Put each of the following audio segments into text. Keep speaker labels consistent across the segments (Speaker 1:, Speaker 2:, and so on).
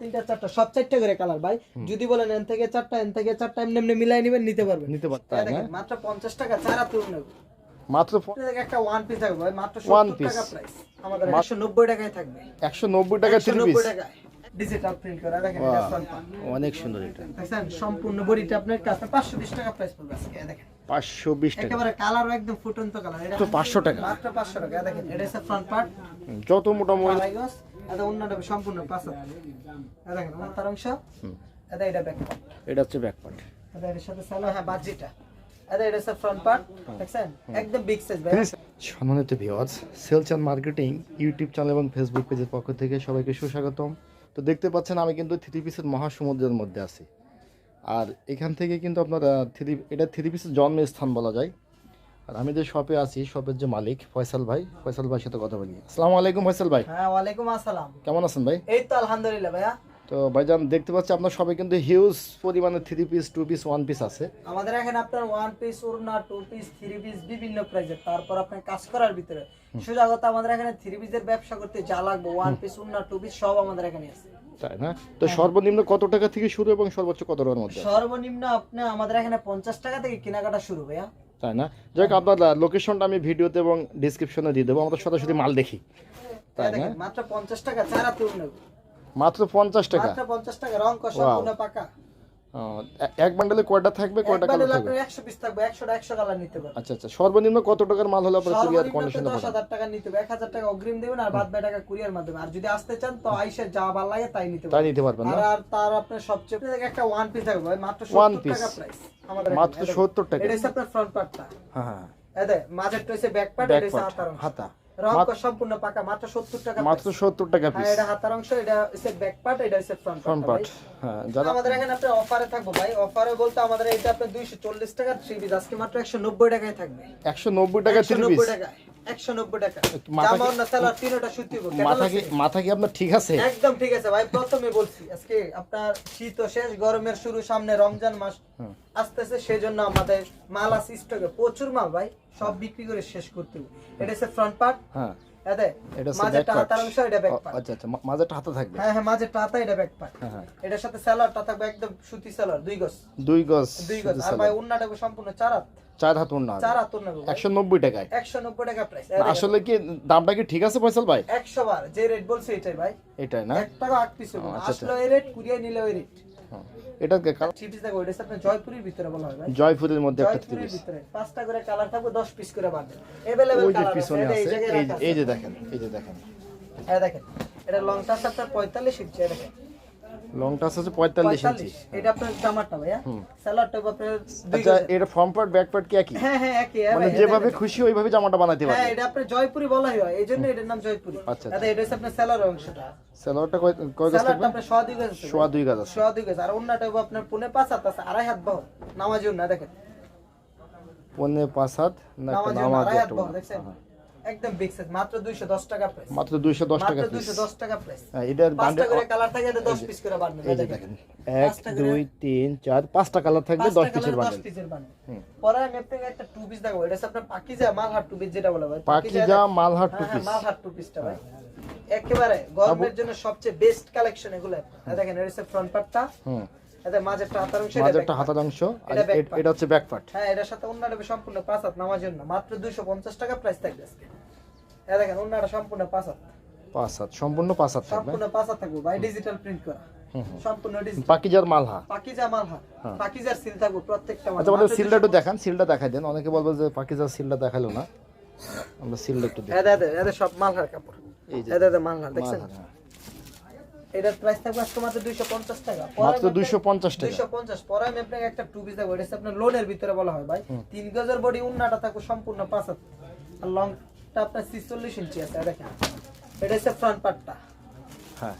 Speaker 1: তিনটা চারটা সব চারটা করে কালার ভাই। যদি বলেন এন থেকে চারটা এন থেকে চারটা এমনি এমনি মিলাই নিবেন নিতে পারবেন।
Speaker 2: নিতে পারতে
Speaker 1: মাত্র পঞ্চাশ টাকা চারা তুল নেব
Speaker 2: মাত্র
Speaker 1: একটা ওয়ান পিস থাকবে মাত্র
Speaker 2: One
Speaker 1: সত্তর
Speaker 2: piece।
Speaker 1: টাকা প্রাইস আমাদের একশো নব্বই টাকায় থাকবে।
Speaker 2: একশো নব্বই টাকা থ্রি পিস
Speaker 1: ডিজিটাল প্রিন্ট করা দেখেন এটা front part।
Speaker 2: অনেক সুন্দর এটা।
Speaker 1: দেখছেন সম্পূর্ণ বডিটা আপনার কাছে পাঁচশো বিশ টাকা প্রাইস পড়বে আজকে দেখেন।
Speaker 2: পাঁচশো বিশ টাকা।
Speaker 1: একেবারে কালারও একদম ফুটন্ত কালার এটা
Speaker 2: তো 500 টাকা।
Speaker 1: মাত্র পাঁচশো টাকা দেখেন এটা হচ্ছে ফ্রন্ট পার্ট
Speaker 2: যত মোটা
Speaker 1: গজ এটা অন্যটা সম্পূর্ণ পাঁচ। দেখেন মাথার অংশ। এটা এটা ব্যাক পার্ট
Speaker 2: এটা হচ্ছে ব্যাক পার্ট
Speaker 1: এটা এর সাথে সালো হ্যাঁ বাজিটা। এটা এটা হচ্ছে ফ্রন্ট পার্ট দেখছেন? একদম বিগ সাইজ ভাই।
Speaker 2: সম্মানিত viewers sales and marketing YouTube channel এবং ফেসবুক পেজের পক্ষ থেকে সবাইকে সুস্বাগতম। তো দেখতে পাচ্ছেন আমি কিন্তু থ্রি পিসের মহাসমুদ্রের মধ্যে আছি। আর এখান থেকে কিন্তু আপনার থ্রি এটা থ্রি পিসের জন্মস্থান বলা যায়। আর আমি যে শপে আছি শপের যে মালিক ফয়সাল ভাই ফয়সাল ভাইয়ের সাথে কথা বলি। আসসালামু আলাইকুম ফয়সাল ভাই।
Speaker 1: হ্যাঁ ওয়ালাইকুম আসসালাম।
Speaker 2: কেমন আছেন ভাই?
Speaker 1: এই তো আলহামদুলিল্লাহ ভাইয়া।
Speaker 2: তো ভাইজান দেখতে পাচ্ছি আপনার শপে কিন্তু হিউজ পরিমাণে three piece two piece one piece আছে।
Speaker 1: আমাদের এখানে আপনার ওয়ান পিস ওড়না টু পিস থ্রি পিস বিভিন্ন প্রাইজের তারপর আপনার কাজ করার ভিতরে। সুজাগত আমাদের এখানে থ্রি পিসের ব্যবসা করতে যা লাগবে ওয়ান পিস ওড়না টু পিস সব আমাদের এখানে আছে।
Speaker 2: তাই না? তো সর্বনিম্ন কত টাকা থেকে শুরু এবং সর্বোচ্চ কত টাকার মধ্যে?
Speaker 1: সর্বনিম্ন আপনি আমাদের এখানে পঞ্চাশ টাকা থেকে কেনাকাটা শুরু ভাইয়া।
Speaker 2: তাই না? যাই হোক আপনার লোকেশনটা আমি ভিডিওতে এবং ডিসক্রিপশনে দিয়ে দেবো। আমাদের সরাসরি মাল দেখি। তাই না?
Speaker 1: মাত্র পঞ্চাশ টাকা চারা
Speaker 2: মাত্র পঞ্চাশ টাকা।
Speaker 1: পঞ্চাশ টাকা রং কষা পাকা।
Speaker 2: এক বান্ডেলে কয়টা থাকবে কয়টা কালার থাকবে
Speaker 1: আপনার একশো পিস থাকবে একশোটা একশো কালার নিতে পারবেন
Speaker 2: আচ্ছা আচ্ছা সর্বনিম্ন কত টাকার মাল হলে আপনার কুরিয়ার
Speaker 1: সর্বনিম্ন
Speaker 2: কন্ডিশনে
Speaker 1: দশ
Speaker 2: পাঠান
Speaker 1: টাকা নিতে হবে এক হাজার টাকা অগ্রিম দেবেন আর বাদ বাকি টাকা কুরিয়ার মাধ্যমে। আর যদি আসতে চান তো আইসে যা ভালো লাগে তাই নিতে
Speaker 2: তাই নিতে পারবেন
Speaker 1: আর আর তার আপনার সবচেয়ে একটা ওয়ান পিস থাকবে মাত্র 70 টাকা প্রাইস আমাদের
Speaker 2: মাত্র
Speaker 1: এখানে।
Speaker 2: সত্তর টাকা।
Speaker 1: এটা হচ্ছে আপনার ফ্রন্ট পার্টটা
Speaker 2: হ্যাঁ হ্যাঁ।
Speaker 1: মাঝেরটা হচ্ছে ব্যাক পার্ট এটা হচ্ছে
Speaker 2: হাতা।
Speaker 1: কষ সম্পূর্ণ পাকা মাত্র 70 টাকা
Speaker 2: মাত্র সত্তর টাকা
Speaker 1: হ্যাঁ
Speaker 2: পিস
Speaker 1: এটা হাতার অংশ এটা হচ্ছে ব্যাক পার্ট এটা হচ্ছে ফ্রন্ট
Speaker 2: ফ্রন্ট
Speaker 1: পার্ট
Speaker 2: হ্যাঁ
Speaker 1: আমাদের এখানে আপনার অফারে থাকব ভাই। অফারে বলতে আমাদের এটা আপনার 240 টাকা 3 পিস আজকে মাত্র 190 টাকায় থাকবে।
Speaker 2: একশো নব্বই টাকা পিস
Speaker 1: 190 টাকা 190 টাকা। জামা
Speaker 2: কি-
Speaker 1: সালোয়ার তিনটা সুতি
Speaker 2: মাথা কি মাথা কি আপনার ঠিক আছে?
Speaker 1: একদম ঠিক আছে ভাই প্রথমে বলছি আজকে আপনার শীত শেষ গরমের শুরু সামনে রমজান মাস।
Speaker 2: হুম।
Speaker 1: আসতেছে সেজন্য আমাদের মাল আছে স্টকে প্রচুর মাল ভাই সব বিক্রি করে শেষ করতে হবে। এটা হচ্ছে ফ্রন্ট পার্ট
Speaker 2: হ্যাঁ। এটা।
Speaker 1: হাতার অংশ এটা ব্যাক পার্ট
Speaker 2: আচ্ছা আচ্ছা মাঝেরটা হাতে থাকবে?
Speaker 1: হ্যাঁ হ্যাঁ এটা ব্যাক পার্ট
Speaker 2: হ্যাঁ
Speaker 1: এটার সাথে সালোয়ারটা থাকবে একদম সুতি সালোয়ার দুই গজ।
Speaker 2: দুই গজ
Speaker 1: দুই গজ। আর ভাই সম্পূর্ণ চার হাত
Speaker 2: চার হাত ওড়না
Speaker 1: চার হাত উন্না
Speaker 2: একশো নব্বই টাকায়।
Speaker 1: একশো নব্বই টাকা প্রাইস
Speaker 2: আসলে কি দামটা কি ঠিক আছে ফয়সাল ভাই?
Speaker 1: একশো বার যে রেট বলছে এটাই ভাই।
Speaker 2: এটাই না?
Speaker 1: এক টাকা আট পিস
Speaker 2: ও,
Speaker 1: রেট কুড়িয়ে নিলে ওই রেট জয়পুরের ভিতরে বলা হয়
Speaker 2: জয়পুরের মধ্যে একটা পিস
Speaker 1: পাঁচটা করে কালার থাকবে দশ পিস করে কালার
Speaker 2: পিছনে
Speaker 1: আছে। এই
Speaker 2: যে- দেখেন এই যে দেখেন।
Speaker 1: হ্যাঁ দেখেন এটা লংটা আছে আপনার পঁয়তাল্লিশ ইঞ্চি এই দেখেন।
Speaker 2: লংটা আছে পঁয়তাল্লিশ ইঞ্চি
Speaker 1: পঁয়তাল্লিশ এটা আপনার জামাটা ভাইয়া। স্যালাডটা আপনার
Speaker 2: আচ্ছা এটা ফ্রন্ট পার্ট ব্যাক পার্ট কি একই?
Speaker 1: হ্যাঁ হ্যাঁ একই হ্যাঁ
Speaker 2: মানে যেভাবে খুশি ওইভাবে জামাটা বানাইতে
Speaker 1: হ্যাঁ এটা আপনার জয়পুরি বলা হয় এই জন্য এটার নাম জয়পুরি।
Speaker 2: আচ্ছা,
Speaker 1: আচ্ছা। এটা হচ্ছে আপনার স্যালার অংশটা।
Speaker 2: সালোয়ারটা কয় কয় গজ থাকবে?
Speaker 1: আপনার সোয়া দুই গজ আছে।
Speaker 2: সোয়া দুই গজ আছে।
Speaker 1: সোয়া দুই গজ। আর হবে আপনার পুনে পাঁচ হাত আছে আড়াই হাত বহর। নামাজি অন্য দেখেন।
Speaker 2: পনে পাঁচ হাত না
Speaker 1: নামাজি হাত
Speaker 2: একটা
Speaker 1: বহর দেখছেন? একদম বিগ সাইজ মাত্র 210 টাকা প্রাইস
Speaker 2: মাত্র দুইশো দশ টাকা
Speaker 1: মাত্র 210 টাকা প্রাইস
Speaker 2: হ্যাঁ, এটার বান্ডেল
Speaker 1: করে কালার থাকে এটা 10 পিস করে
Speaker 2: এই দেখেন এক দুই তিন চার পাঁচটা কালার থাকবে দশ পিসের বান্ডেল
Speaker 1: পিসের বান্ডেল পরে আমি আপনাকে একটা টু পিস দেখাবো। এটা আপনার পাকিজা মালহার টু পিস যেটা বলা হয়।
Speaker 2: পাকিজা মালহার টু
Speaker 1: হ্যাঁ, হ্যাঁ,
Speaker 2: পিস
Speaker 1: মালহার টু পিসটা ভাই। একেবারে গরমের জন্য সবচেয়ে বেস্ট কালেকশন এগুলো। দেখেন এটা হচ্ছে ফ্রন্ট পার্টটা
Speaker 2: হুম।
Speaker 1: এটা মাঝেরটা হাতার অংশ এটা
Speaker 2: মাঝে
Speaker 1: back
Speaker 2: একটা
Speaker 1: part।
Speaker 2: হাতার অংশ আর
Speaker 1: এটা back
Speaker 2: এ-
Speaker 1: part।
Speaker 2: এটা হচ্ছে ব্যাক পার্ট
Speaker 1: হ্যাঁ এটার সাথে অন্যটা সম্পূর্ণ পাঁচ হাত নামার জন্য। মাত্র 250 টাকা প্রাইস থাকবে আজকে। এই দেখেন অন্যটা সম্পূর্ণ পাঁচ হাত।
Speaker 2: পাঁচ হাত সম্পূর্ণ পাঁচ হাত থাকবে।
Speaker 1: সম্পূর্ণ পাঁচ হাত থাকবে ভাই ডিজিটাল প্রিন্ট করা।
Speaker 2: হুম, হুম।
Speaker 1: সম্পূর্ণ ডিজিটাল
Speaker 2: পাকিজার মালহা
Speaker 1: পাকিজা মালহার
Speaker 2: হ্যাঁ।
Speaker 1: পাকিজার সিল থাকবে প্রত্যেকটা।
Speaker 2: আচ্ছা আমাদের
Speaker 1: মাত্র
Speaker 2: সিলটা একটু দেখান সিলটা দেখাই দেন। অনেকে বলবে যে পাকিজার সিলটা দেখাল না। আমরা সিলটা একটু দেখি।
Speaker 1: সব মালহার কাপড়।
Speaker 2: এই যে
Speaker 1: মালহার দেখছেন?
Speaker 2: মালহা।
Speaker 1: এটার প্রাইস থাকবে আজকে মাত্র 250 টাকা
Speaker 2: মাত্র দুইশো পঞ্চাশ টাকা
Speaker 1: 250 পরে আমি আপনাকে একটা টু পিস দেবো এটা হচ্ছে আপনার লোনের ভিতরে বলা হয় ভাই তিন গজের বডি উন্নাটা থাকবে সম্পূর্ণ পাঁচ হাত আর লংটা আপনার 46 ইঞ্চি আছে এই দেখেন এটা হচ্ছে ফ্রন্ট পার্টটা
Speaker 2: হ্যাঁ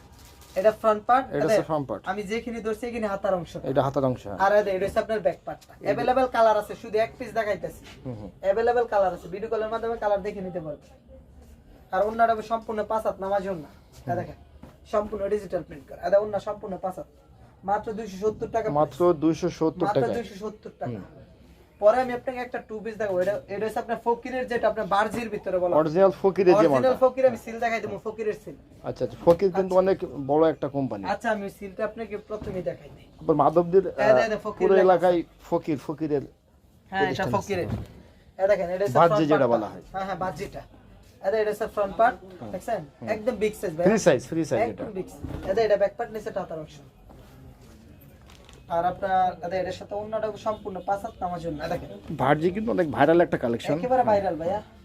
Speaker 1: এটা ফ্রন্ট পার্ট
Speaker 2: এটা হচ্ছে front part।
Speaker 1: আমি যেখানে ধরছি এখানে হাতার অংশ
Speaker 2: এটা হাতার অংশ হ্যাঁ।
Speaker 1: আর এটা এটা হচ্ছে আপনার ব্যাক পার্টটা अवेलेबल কালার আছে শুধু এক পিস দেখাইতেছি
Speaker 2: হুম, হুম।
Speaker 1: अवेलेबल কালার আছে ভিডিও কলের মাধ্যমে কালার দেখে নিতে পারবে আর অন্যটা হবে সম্পূর্ণ পাঁচ হাত নামাজ অন্য দেখেন সম্পূর্ণ ডিজিটাল প্রিন্ট করা। এটা অন্য সম্পূর্ণ পাঁচ হাত মাত্র দুইশো সত্তর টাকা
Speaker 2: মাত্র দুইশো সত্তর
Speaker 1: মাত্র
Speaker 2: টাকা
Speaker 1: দুইশো সত্তর টাকা। পরে আমি আপনাকে একটা টু পিস দেখাবো। এটা এটা হচ্ছে আপনার ফকিরের যেটা আপনার বার্জির ভিতরে বলা
Speaker 2: অরিজিনাল ফকিরের যে
Speaker 1: অরিজিনাল ফকির আমি সিল দেখাই দেবো ফকিরের সিল
Speaker 2: আচ্ছা আচ্ছা ফকির কিন্তু অনেক বড় একটা কোম্পানি
Speaker 1: আচ্ছা আমি সিলটা আপনাকে প্রথমেই দেখাই দিই।
Speaker 2: তারপর মাধবদের
Speaker 1: হ্যাঁ, হ্যাঁ, ফকির
Speaker 2: পুরো এলাকায় ফকির ফকিরের
Speaker 1: হ্যাঁ এটা ফকিরের। এটা দেখেন এটা
Speaker 2: বাহ্যি যেটা বলা হয়।
Speaker 1: হ্যাঁ হ্যাঁ বাহ্যিটা এটা এটা স্যার ফ্রন্ট পার্ট দেখছেন? একদম বিগ সাইজ ভাই।
Speaker 2: ফ্রি সাইজ ফ্রি সাইজ এটা।
Speaker 1: একদম বিগ এটা এটা ব্যাক পার্ট নিচে টাতার অংশ আর আপনার এটা এটার সাথে অন্যটা সম্পূর্ণ পাঁচ হাত নামার জন্য দেখেন।
Speaker 2: ভার্জি কিন্তু অনেক ভাইরাল একটা কালেকশন
Speaker 1: একেবারে ভাইরাল ভাইয়া।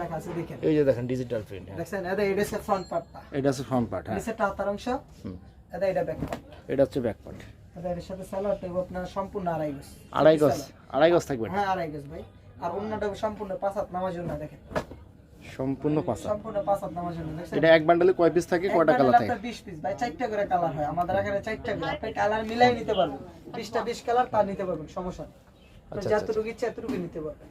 Speaker 1: লেখা আছে দেখেন।
Speaker 2: এই যে দেখেন ডিজিটাল প্রিন্ট
Speaker 1: দেখছেন? এটা এটা হচ্ছে ফ্রন্ট পার্টটা
Speaker 2: এটা হচ্ছে ফ্রন্ট পার্ট হ্যাঁ।
Speaker 1: নিচে টাতার অংশ এটা এটা ব্যাক পার্ট
Speaker 2: এটা হচ্ছে ব্যাক পার্ট
Speaker 1: এটা এর সাথে সালোয়ার টেব আপনার সম্পূর্ণ আড়াই গজ।
Speaker 2: আড়াই গজ আড়াই গজ থাকবে।
Speaker 1: হ্যাঁ আড়াই গজ ভাই। আর অন্যটা সম্পূর্ণ পাঁচ হাত নামার জন্য দেখেন।
Speaker 2: সম্পূর্ণ পাঁচা
Speaker 1: সম্পূর্ণ পাঁচ হাত নামার জন্য
Speaker 2: এটা এক বান্ডেলে কয় পিস থাকে কয়টা কালার থাকে?
Speaker 1: 20 পিস ভাই চারটা করে কালার হয়। আমাদের এখানে চারটা করে। আপনি কালার মিলাই নিতে পারবেন। 20টা 20 কালার তার নিতে পারবেন সমস্যা নেই। যতটুকু ইচ্ছা এতটুকু নিতে পারবেন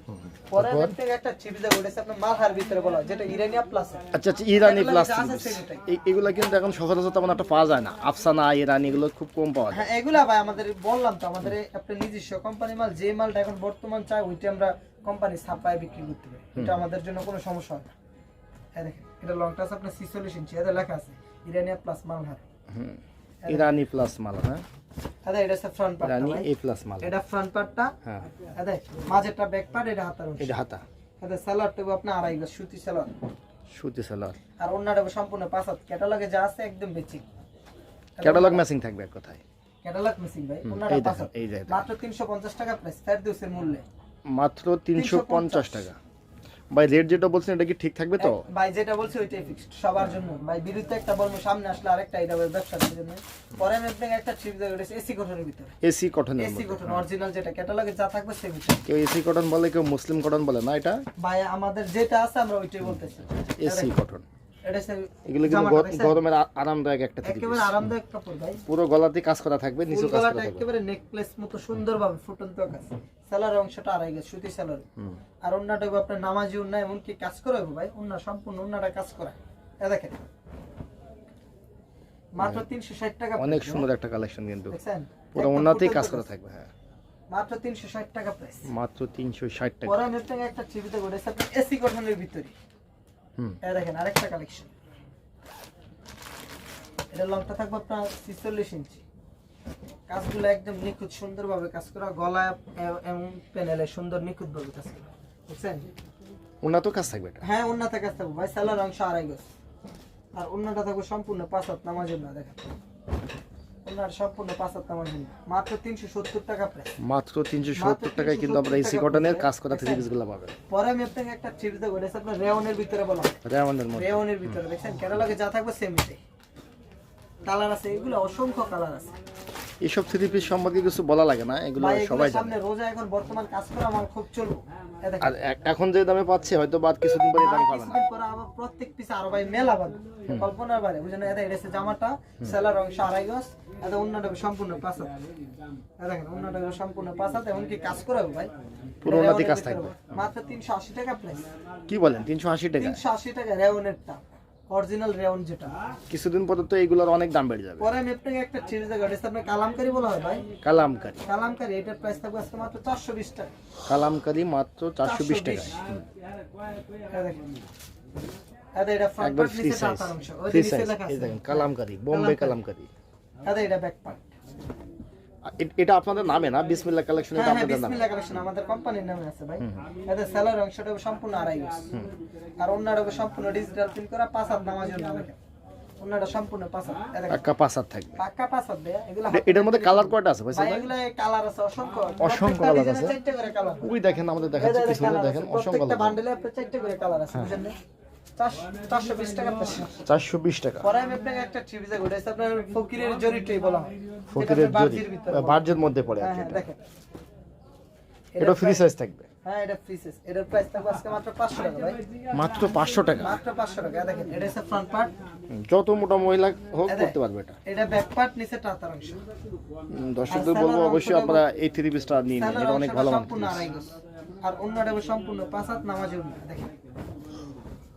Speaker 1: পরে আপনাকে একটা চিপস দেবো ওটা আপনার মালহার ভিতরে বলা যেটা ইরানিয়া প্লাস
Speaker 2: আচ্ছা আচ্ছা ইরানি প্লাস। এগুলো কিন্তু এখন সচরাচর তেমন একটা পাওয়া যায় না। আফসানা ইরানি এগুলো খুব কম পাওয়া যায়।
Speaker 1: হ্যাঁ এগুলা ভাই আমাদের বললাম তো আমাদের আপনার নিজস্ব কোম্পানি মাল যে মালটা এখন বর্তমান চাই ওইটা আমরা কোম্পানি ছাপায় বিক্রি করতে পারি। এটা আমাদের জন্য কোনো সমস্যা হয় না। হ্যাঁ দেখেন এটা লংটা আছে আপনার ইঞ্চি এটা লেখা আছে ইরানিয়া প্লাস মালহার।
Speaker 2: ইরানি প্লাস মাল হ্যাঁ?
Speaker 1: এটা এটা হচ্ছে ফ্রন্ট পার্ট
Speaker 2: ইরানি এ প্লাস মাল।
Speaker 1: এটা ফ্রন্ট পার্টটা
Speaker 2: হ্যাঁ।
Speaker 1: মাঝেরটা ব্যাক পার্ট এটা হাতার
Speaker 2: এটা হাতা।
Speaker 1: এটা সালোয়ার টেবু আপনার আড়াই গজ সুতি সালোয়ার
Speaker 2: সুতি সালোয়ার
Speaker 1: আর অন্যটা সম্পূর্ণ পাঁচ হাত। ক্যাটালগে যা আছে একদম বেচিক
Speaker 2: ক্যাটালগ ম্যাচিং থাকবে এক কথায়।
Speaker 1: ক্যাটালগ মিসিং ভাই
Speaker 2: এই
Speaker 1: পাঁচ হাত। মাত্র তিনশো পঞ্চাশ টাকা প্রাইস ফেরদৌসের মূল্যে।
Speaker 2: মাত্র তিনশো পঞ্চাশ টাকা। ভাই রেট যেটা বলছেন এটা কি ঠিক থাকবে তো?
Speaker 1: ভাই যেটা বলছি ওইটাই ফিক্সড সবার জন্য। ভাই বিরুদ্ধে একটা বলব সামনে আসলে আরেকটা এটা হবে ব্যবসার জন্য পরে আমি একটা ট্রিপ দেবো এসি কটনের ভিতরে।
Speaker 2: এসি কটনের
Speaker 1: এসি কটন অরিজিনাল যেটা ক্যাটালগে যা থাকবে সেমই
Speaker 2: কেউ এসি কটন বলে কেউ মুসলিম কটন বলে না এটা?
Speaker 1: ভাই আমাদের যেটা আছে আমরা ওইটাই বলতেছি।
Speaker 2: এসি কটন
Speaker 1: এটা
Speaker 2: এগুলো কিন্তু
Speaker 1: জামাটা
Speaker 2: গ-
Speaker 1: দেখছেন?
Speaker 2: গরমের আরামদায়ক একটা
Speaker 1: একেবারে আরামদায়ক কাপড় ভাই।
Speaker 2: পুরো গলাতে কাজ করা থাকবে নিচু কাজ করা থাকবে।
Speaker 1: একেবারে নেকলেস মতো সুন্দরভাবে ফুটন্ত কাজ। সেলার অংশটা আড়াই গেছে সুতি সেলার আর অন্যটা আপনার নামাজি উন্না এমনকি কাজ করে ভাই উন্না সম্পূর্ণ উন্নাটা কাজ করা। এ দেখেন। মাত্র ষাট টাকা
Speaker 2: অনেক সুন্দর একটা কালেকশন কিন্তু। পুরো কাজ করা থাকবে হ্যাঁ।
Speaker 1: মাত্র তিনশো ষাট টাকা প্রাইস
Speaker 2: মাত্র তিনশো ষাট টাকা।
Speaker 1: পরে একটা টিভিতে এসি গঠনের ভিতরে।
Speaker 2: হুম।
Speaker 1: দেখেন আরেকটা কালেকশন এটা লংটা থাকবে আপনার ছিচল্লিশ ইঞ্চি। কাজগুলো একদম নিখুঁত সুন্দরভাবে কাজ করা গলায় এবং প্যানেলে সুন্দর কাজ করা। বুঝছেন?
Speaker 2: ওনাতেও কাজ থাকবে এটা?
Speaker 1: হ্যাঁ কাজ থাকবে। ভাই অংশ আড়াই গজ। আর অন্যটা থাকবে সম্পূর্ণ পাঁচ হাত নামাজের না দেখেন। সম্পূর্ণ মাত্র তিনশো সত্তর টাকা
Speaker 2: মাত্র তিনশো সত্তর টাকায় কিন্তু আমরা এসি কটনের কাজ করা থ্রি পিসগুলো পাবেন।
Speaker 1: পরে আমি আপনাকে একটা ট্রিপ দেবো এটা হচ্ছে আপনার রেওনের ভিতরে বলা
Speaker 2: মধ্যে।
Speaker 1: রেওনের ভিতরে দেখছেন? কেরালাকে যা থাকবে সেমিতে কালার আছে এগুলো অসংখ্য কালার আছে।
Speaker 2: এইসব থ্রি পিস সম্পর্কে কিছু বলা লাগে না এগুলো সবাই জানে।
Speaker 1: রোজা এখন বর্তমান কাজ করা আমার খুব চলবো।
Speaker 2: আর এখন যে দামে পাচ্ছে হয়তো বাদ কিছুদিন পরে দাম পাবে না।
Speaker 1: প্রত্যেক পিস আরও ভাই মেলা পাবে কল্পনার বাইরে বুঝেন এটা এটা জামাটা সেলার অংশ আড়াই গজ এটা অন্যটা সম্পূর্ণ পাঁচ হাত দেখেন অন্যটা সম্পূর্ণ পাঁচ হাত এমনকি কাজ করে হবে ভাই।
Speaker 2: পুরো
Speaker 1: এটা
Speaker 2: কাজ থাকবে।
Speaker 1: মাত্র তিনশো আশি টাকা প্রাইস
Speaker 2: কি বলেন তিনশো আশি টাকা?
Speaker 1: তিনশো আশি টাকা রেওনেরটা। অরিজিনাল রেওন যেটা
Speaker 2: কিছুদিন পরে তো এইগুলোর অনেক দাম বেড়ে যাবে।
Speaker 1: পরে আমি আপনাকে একটা সিরিজ দেখাবো এটা আপনার কালামকারি বলা হয় ভাই।
Speaker 2: কালামকারি।
Speaker 1: কালামকারি এটার প্রাইস থাকবে আজকে মাত্র চারশো বিশ টাকা।
Speaker 2: কালামকারি মাত্র চারশো বিশ টাকা।
Speaker 1: এটা দেখেন। এটা এটা front
Speaker 2: একবার ফ্রি
Speaker 1: নিচে
Speaker 2: সাইজ
Speaker 1: টাকার অংশ। ওই নিচে লেখা
Speaker 2: এই
Speaker 1: আছে।
Speaker 2: দেখেন কালামকারি বোম্বে কালামকারি।
Speaker 1: এটা এটা back part।
Speaker 2: এটা আপনাদের নামে না? বিসমিল্লাহ কালেকশন এটা
Speaker 1: হ্যাঁ, হ্যাঁ,
Speaker 2: আপনাদের নামে।
Speaker 1: বিসমিল্লাহ collection, আমাদের কোম্পানির নামে আছে ভাই। এটা সেলার অংশটা সম্পূর্ণ আড়াই আর অন্যটা সম্পূর্ণ ডিজিটাল প্রিন্ট করা পাঁচ হাত জন্য দেখেন অন্যটা সম্পূর্ণ পাঁচ হাত এই
Speaker 2: পাক্কা পাঁচ হাত থাকবে।
Speaker 1: পাক্কা পাঁচ হাত ভাইয়া, এগুলো
Speaker 2: এটার মধ্যে কালার কয়টা আছে ভাই
Speaker 1: ভাই এগুলো কালার আছে অসংখ্য।
Speaker 2: অসংখ্য
Speaker 1: প্রত্যেকটা এ
Speaker 2: আছে।
Speaker 1: চারটে করে কালার
Speaker 2: ওই দেখেন আমাদের দেখাচ্ছে পিছনে দেখেন অসংখ্য
Speaker 1: প্রত্যেকটা
Speaker 2: কালার
Speaker 1: বান্ডেলে আপনার চারটে করে কালার আছে বুঝলেন না? চারশো- বিশ টাকা ফকিরের হয়।
Speaker 2: জরি
Speaker 1: বার্জির হয়।
Speaker 2: বার্জের মধ্যে পড়ে
Speaker 1: হ্যাঁ
Speaker 2: আছে এটা। ফ্রি সাইজ থাকবে।
Speaker 1: এটা ফ্রি সাইজ এটার প্রাইস থাকবে আজকে মাত্র পাঁচশো টাকা ভাই।
Speaker 2: মাত্র পাঁচশো টাকা।
Speaker 1: মাত্র পাঁচশো টাকা। দেখেন এটা হচ্ছে ফ্রন্ট পার্ট
Speaker 2: যত মোটা মহিলা হোক করতে পারবে এটা।
Speaker 1: এটা ব্যাক পার্ট নিচে টাতার অংশ।
Speaker 2: দর্শকদের বলব অবশ্যই আপনারা এই থ্রি পিসটা নিন এটা অনেক ভালো
Speaker 1: সম্পূর্ণ আর অন্যটা সম্পূর্ণ পাঁচ হাত নামাজের উন্না দেখেন।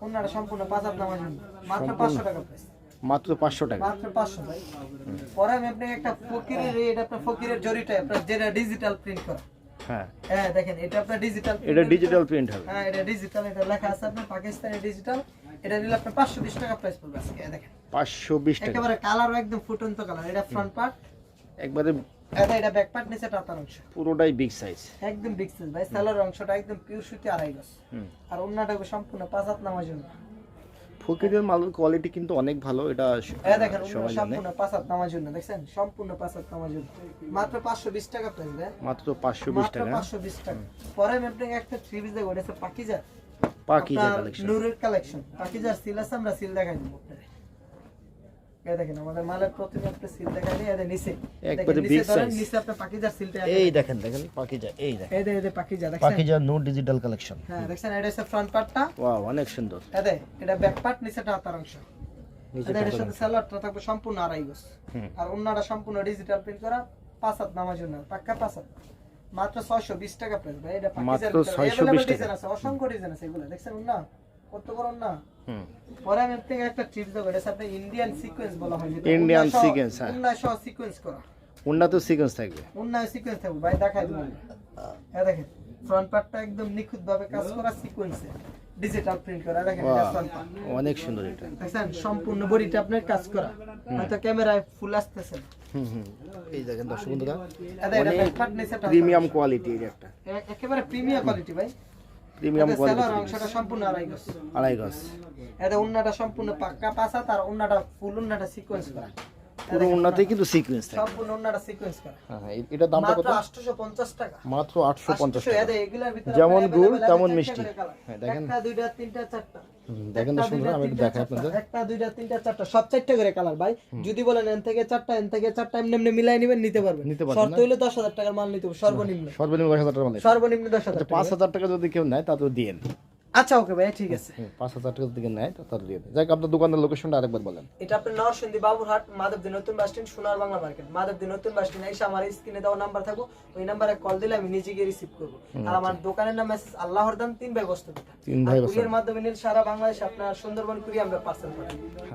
Speaker 1: অন্যটা সম্পূর্ণ পাঁচ হাত নামাজের মাত্র পাঁচশো টাকা প্রাইস
Speaker 2: মাত্র পাঁচশো টাকা।
Speaker 1: মাত্র পাঁচশো ভাই। পরে আমি আপনাকে একটা ফকিরের এটা আপনার ফকিরের জরিটা আপনার যেটা ডিজিটাল প্রিন্ট করা।
Speaker 2: হ্যাঁ।
Speaker 1: হ্যাঁ দেখেন এটা আপনার ডিজিটাল
Speaker 2: এটা ডিজিটাল প্রিন্ট হবে।
Speaker 1: হ্যাঁ এটা ডিজিটাল এটা লেখা আছে আপনার পাকিস্তানি ডিজিটাল এটা নিলে আপনার পাঁচশো বিশ টাকা প্রাইস পড়বে আজকে দেখেন।
Speaker 2: পাঁচশো বিশ টাকা।
Speaker 1: একেবারে কালারও একদম ফুটন্ত কালার এটা ফ্রন্ট পার্ট
Speaker 2: একবারে
Speaker 1: এটা এটা ব্যাক পার্ট নিচে টাতার অংশ।
Speaker 2: পুরোটাই বিগ সাইজ
Speaker 1: একদম বিগ সাইজ ভাই। সালোয়ার অংশটা একদম পিওর সুতি আড়াই গজ। আর অন্যটা সম্পূর্ণ পাঁচ হাত নামার জন্য
Speaker 2: ফকিরের মালের কোয়ালিটি কিন্তু অনেক ভালো এটা
Speaker 1: এই দেখেন সম্পূর্ণ পাঁচ হাত নামার জন্য দেখছেন? সম্পূর্ণ পাঁচ হাত নামার জন্য মাত্র পাঁচশো বিশ টাকা প্রাইস ভাই।
Speaker 2: মাত্র পাঁচশো বিশ
Speaker 1: মাত্র
Speaker 2: টাকা।
Speaker 1: পাঁচশো বিশ টাকা। পরে আমি একটা থ্রি পিস এটা হচ্ছে পাকিজা
Speaker 2: পাকিজা কালেকশন
Speaker 1: নূরের কালেকশন পাকিজার সিল আছে আমরা সিল দেখাই দেবো। এই দেখেন আমাদের মালের প্রথমে একটা সিল দেখাই এদের নিচে।
Speaker 2: একবারে
Speaker 1: দেখেন,
Speaker 2: big
Speaker 1: নিচে ধরেন,
Speaker 2: size।
Speaker 1: নিচে আপনার পাকিজার সিলটা
Speaker 2: এই দেখেন দেখেন পাকিজা এই দেখেন।
Speaker 1: এই দেখেন পাকিজা দেখছেন?
Speaker 2: পাকিজা নো ডিজিটাল কালেকশন
Speaker 1: হ্যাঁ দেখছেন এটা হচ্ছে ফ্রন্ট পার্টটা
Speaker 2: ওয়াও অনেক সুন্দর।
Speaker 1: এদের এটা ব্যাক পার্ট নিচে টাতার অংশ। এদের সাথে সালোয়ারটা থাকবে সম্পূর্ণ আড়াই গজ। আর অন্যটা সম্পূর্ণ ডিজিটাল প্রিন্ট করা পাঁচ হাত নামার জন্য। পাক্কা পাঁচ হাত। মাত্র ছয়শো বিশ টাকা প্রাইস ভাই এটা
Speaker 2: মাত্র 620 টাকা।
Speaker 1: আছে অসংখ্য ডিজাইন আছে এগুলো। দেখছেন না কত বড় না পরে আমি আপনাকে একটা টিপস দেবো এটা আপনি ইন্ডিয়ান সিকোয়েন্স বলা হয় যেটা
Speaker 2: Indian
Speaker 1: উন্নাসহ-
Speaker 2: sequence।
Speaker 1: সিকোয়েন্স করা।
Speaker 2: উন্নত সিকোয়েন্স থাকবে।
Speaker 1: উন্নয় সিকোয়েন্স থাকবে। ভাই দেখাই দেবো দেখেন ফ্রন্ট পার্টটা একদম নিখুঁত কাজ করা সিকোয়েন্সে ডিজিটাল প্রিন্ট করা দেখেন এটা ফ্রন্ট পার্ট
Speaker 2: অনেক সুন্দর এটা।
Speaker 1: দেখছেন সম্পূর্ণ বডিটা আপনার কাজ করা। হয়তো ক্যামেরায় ফুল আসতেছে।
Speaker 2: হুম হুম। এই দেখেন দর্শক বন্ধুরা। প্রিমিয়াম কোয়ালিটি এর একটা।
Speaker 1: একেবারে প্রিমিয়াম কোয়ালিটি ভাই।
Speaker 2: প্রিমিয়াম কোয়ালিটি
Speaker 1: অংশটা সম্পূর্ণ আড়াই গজ।
Speaker 2: আড়াই গজ।
Speaker 1: এটা উন্নাটা সম্পূর্ণ পাক্কা তার উন্নাটা ফুল উন্নাটা সিকোয়েন্স করা।
Speaker 2: পুরো উন্নতে কিন্তু সিকোয়েন্স থাকে।
Speaker 1: সম্পূর্ণ উন্নাটা সিকোয়েন্স করা।
Speaker 2: হ্যাঁ হ্যাঁ, এটার দামটা
Speaker 1: মাত্র 850 টাকা।
Speaker 2: মাত্র আটশো পঞ্চাশ
Speaker 1: 800
Speaker 2: টাকা
Speaker 1: এগুলার ভিতরে
Speaker 2: যেমন গুড়, তেমন মিষ্টি। হ্যাঁ, দেখেন।
Speaker 1: একটা দুইটা তিনটা চারটা।
Speaker 2: দেখেন তো সুন্দর আমি দেখাই আপনাদের।
Speaker 1: একটা দুইটা তিনটা চারটা। সব চারটা করে কালার ভাই। যদি বলেন এন থেকে চারটা এন থেকে চারটা এমনি এমনি মিলাই নিবেন নিতে পারবেন। শর্ত দশ হাজার টাকার মাল নিতে হবে সর্বনিম্ন।
Speaker 2: সর্বনিম্ন দশ হাজার টাকা
Speaker 1: সর্বনিম্ন দশ হাজার
Speaker 2: পাঁচ
Speaker 1: টাকা।
Speaker 2: হাজার টাকা যদি কেউ নেয় তা তো দিয়ে
Speaker 1: আচ্ছা ওকে ভাই ঠিক আছে।
Speaker 2: হুম, পাঁচ হাজার টাকা দিকে নাই নেয় তার দিয়ে দেন যাক আপনার দোকানের লোকেশনটা আরেকবার বলেন।
Speaker 1: এটা আপনার নরসিংদী বাবুরহাট মাধবদী নতুন বাস স্ট্যান্ড সোনার বাংলা মার্কেট। মাধবদী নতুন বাস স্ট্যান্ড এসে আমার স্ক্রিনে দেওয়া নাম্বার থাকব ওই নাম্বারে কল দিলে আমি নিজে গিয়ে রিসিভ করব। আর আমার দোকানের নাম মেসেজ আল্লাহর দান তিন ভাই বস্তু
Speaker 2: তিন ভাই বস্তু।
Speaker 1: এর মাধ্যমে নীল সারা বাংলাদেশ আপনার সুন্দরবন কুরি আমরা পার্সেল পাঠাই